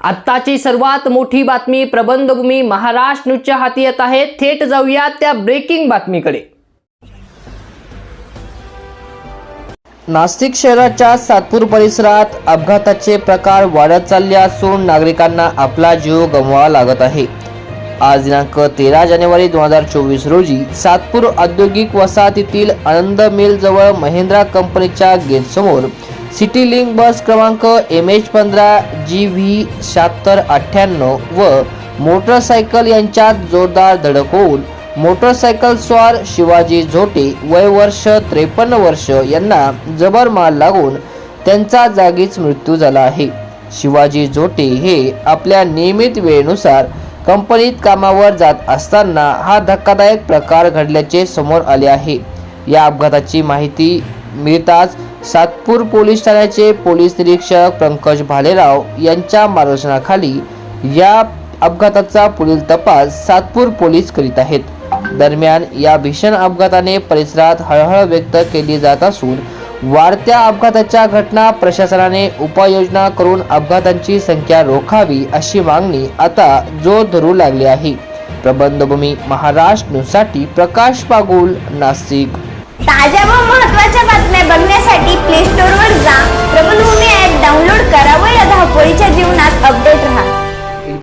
आत्ताची सर्वात मोठी बातमी प्रबंधभूमी महाराष्ट्र न्यूजच्या हाती येत आहे. थेट जाऊया त्या ब्रेकिंग बातमीकडे. नाशिक शहराच्या सातपूर परिसरात अपघाताचे प्रकार वाढत चालले असून नागरिकांना आपला जीव गमवावा लागत आहे. आज दिनांक तेरा जानेवारी दोन हजार चोवीस रोजी सातपूर औद्योगिक वसाहतीतील आनंद मिल जवळ महिंद्रा कंपनीच्या गेटसमोर सिटी लिंक बस क्रमांक एम एच पंधरा जी व्ही शहात्तर अठ्ठ्याण्णव व मोटरसायकल यांच्यात जोरदार धडक होऊन मोटरसायकल स्वार शिवाजी झोटे वय वर्ष त्रेपन्न वर्ष यांना जबर मार लागून त्यांचा जागीच मृत्यू झाला आहे. शिवाजी झोटे हे आपल्या नियमित वेळेनुसार कंपनीत कामावर जात असताना हा धक्कादायक प्रकार घडल्याचे समोर आले आहे. या अपघाताची माहिती मिळताच सातपूर पोलीस ठाण्याचे पोलीस निरीक्षक पंकज भालेराव यांच्या मार्गदर्शनाखाली या अपघाताचा पुढील तपास सातपूर पोलीस करीत आहेत. दरम्यान या भीषण अपघाताने परिसरात हळहळ व्यक्त केली जात असून वाढत्या अपघाताच्या घटना प्रशासनाने उपाययोजना करून अपघातांची संख्या रोखावी अशी मागणी आता जोर धरू लागली आहे. प्रबंधभूमी महाराष्ट्र न्यूजसाठी प्रकाश पागुल नाशिक. ताज्या aquí Play Store.